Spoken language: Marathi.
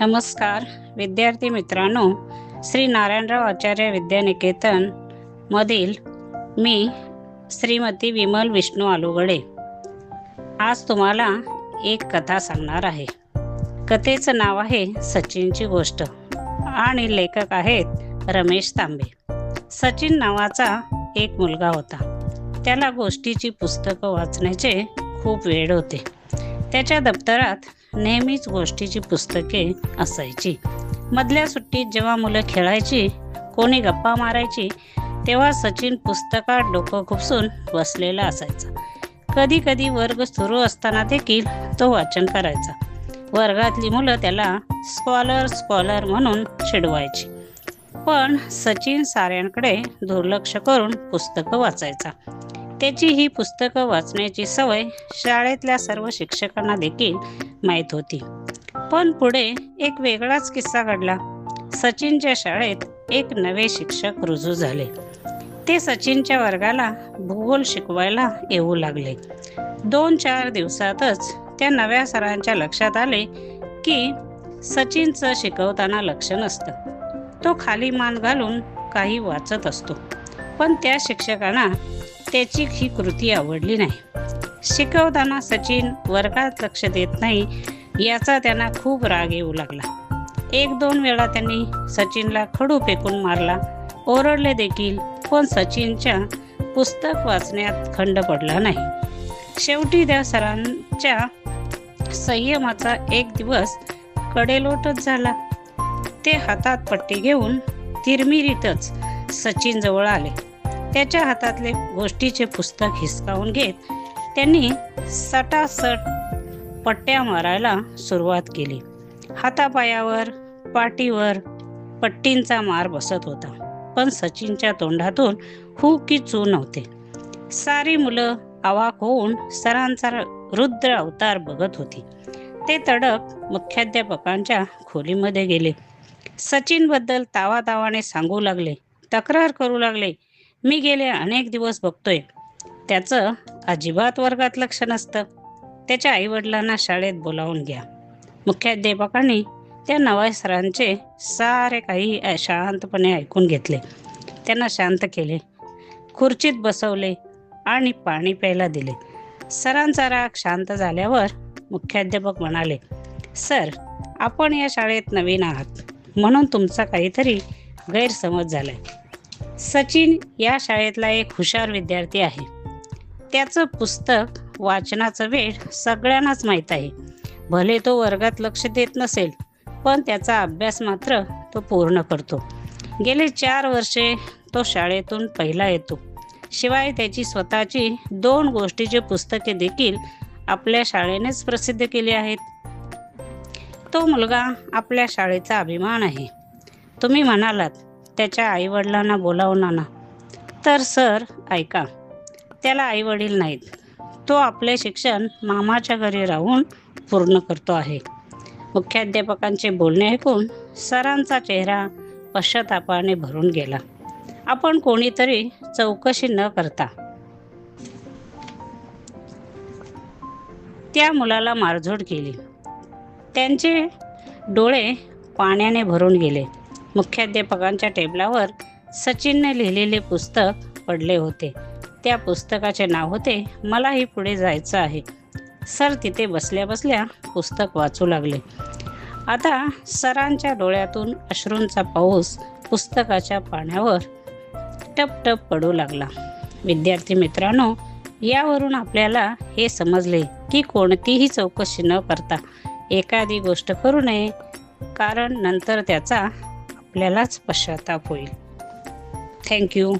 नमस्कार विद्यार्थी मित्रांनो श्री नारायणराव आचार्य विद्यानिकेतन मधील मी श्रीमती विमल विष्णू आलुगडे. आज तुम्हाला एक कथा सांगणार आहे. कथेचं नाव आहे सचिनची गोष्ट आणि लेखक आहेत रमेश तांबे. सचिन नावाचा एक मुलगा होता. त्याला गोष्टीची पुस्तकं वाचण्याचे खूप वेळ होते. त्याच्या दप्तरात नेहमीच गोष्टीची पुस्तके असायची. मधल्या सुट्टीत जेव्हा मुलं खेळायची कोणी गप्पा मारायची तेव्हा सचिन पुस्तकात डोकं खुपसून बसलेला असायचा. कधी कधी वर्ग सुरू असताना देखील तो वाचन करायचा. वर्गातली मुलं त्याला स्कॉलर स्कॉलर म्हणून चिडवायची पण सचिन साऱ्यांकडे दुर्लक्ष करून पुस्तकं वाचायचा. त्याची ही पुस्तकं वाचण्याची सवय शाळेतल्या सर्व शिक्षकांना देखील माहीत होती. पण पुढे एक वेगळाच किस्सा घडला. सचिनच्या शाळेत एक नवे शिक्षक रुजू झाले. ते सचिनच्या वर्गाला भूगोल शिकवायला येऊ लागले. दोन चार दिवसातच त्या नव्या सरांच्या लक्षात आले की सचिनचं शिकवताना लक्ष नसतं. तो खाली मान घालून काही वाचत असतो. पण त्या शिक्षकांना त्याची ही कृती आवडली नाही. शिकवताना सचिन वर्गात लक्ष देत नाही याचा त्यांना खूप राग येऊ लागला. एक दोन वेळा त्यांनी सचिनला खडू फेकून मारला. ओरडले देखील पण सचिनच्या पुस्तक वाचण्यात खंड पडला नाही. शेवटी त्या सरांच्या संयमाचा एक दिवस कडेलोटच झाला. ते हातात पट्टी घेऊन तिरमिरीतच सचिनजवळ आले. त्याच्या हातातले गोष्टीचे पुस्तक हिसकावून घेत त्यांनी सटासट पट्ट्या मारायला सुरुवात केली. हातापायावर पाठीवर पट्टींचा मार बसत होता. पण सचिनच्या तोंडातून हू की चू नव्हते. सारी मुलं आवाक होऊन सरांचा रुद्र अवतार बघत होती. ते तडक मुख्याध्यापकांच्या खोलीमध्ये गेले. सचिनबद्दल तावातावाने सांगू लागले तक्रार करू लागले मी गेले अनेक दिवस बघतोय. त्याचं अजिबात वर्गात लक्ष नसतं. त्याच्या आईवडिलांना शाळेत बोलावून घ्या. मुख्याध्यापकांनी त्या नव्या सरांचे सारे काही शांतपणे ऐकून घेतले. त्यांना शांत केले. खुर्चीत बसवले आणि पाणी प्यायला दिले. सरांचा राग शांत झाल्यावर मुख्याध्यापक म्हणाले सर आपण या शाळेत नवीन आहात. म्हणून तुमचा काहीतरी गैरसमज झालाय. सचिन या शाळेतला एक हुशार विद्यार्थी आहे. त्याचं पुस्तक वाचनाचं वेळ सगळ्यांनाच माहीत आहे. भले तो वर्गात लक्ष देत नसेल पण त्याचा अभ्यास मात्र तो पूर्ण करतो. गेले चार वर्षे तो शाळेतून पहिला येतो. शिवाय त्याची स्वतःची दोन गोष्टीची पुस्तके देखील आपल्या शाळेनेच प्रसिद्ध केली आहेत. तो मुलगा आपल्या शाळेचा अभिमान आहे. तुम्ही म्हणालात त्याच्या आईवडिलांना बोलावून ना. तर सर ऐका. त्याला आईवडील नाहीत. तो आपले शिक्षण मामाच्या घरी राहून पूर्ण करतो आहे. मुख्याध्यापकांचे बोलणे ऐकून सरांचा चेहरा पश्चातापाने भरून गेला. आपण कोणीतरी चौकशी न करता त्या मुलाला मारझोड केली. त्यांचे डोळे पाण्याने भरून गेले. मुख्याध्यापकांच्या टेबलावर सचिनने लिहिलेले पुस्तक पडले होते. त्या पुस्तकाचे नाव होते मलाही पुढे जायचं आहे. सर तिथे बसल्या बसल्या पुस्तक वाचू लागले. आता सरांच्या डोळ्यातून अश्रूंचा पाऊस पुस्तकाच्या पाण्यावर टप टप पडू लागला. विद्यार्थी मित्रांनो यावरून आपल्याला हे समजले की कोणतीही चौकशी न करता एखादी गोष्ट करू नये कारण नंतर त्याचा आपल्यालाच पश्चाताप होईल. थँक्यू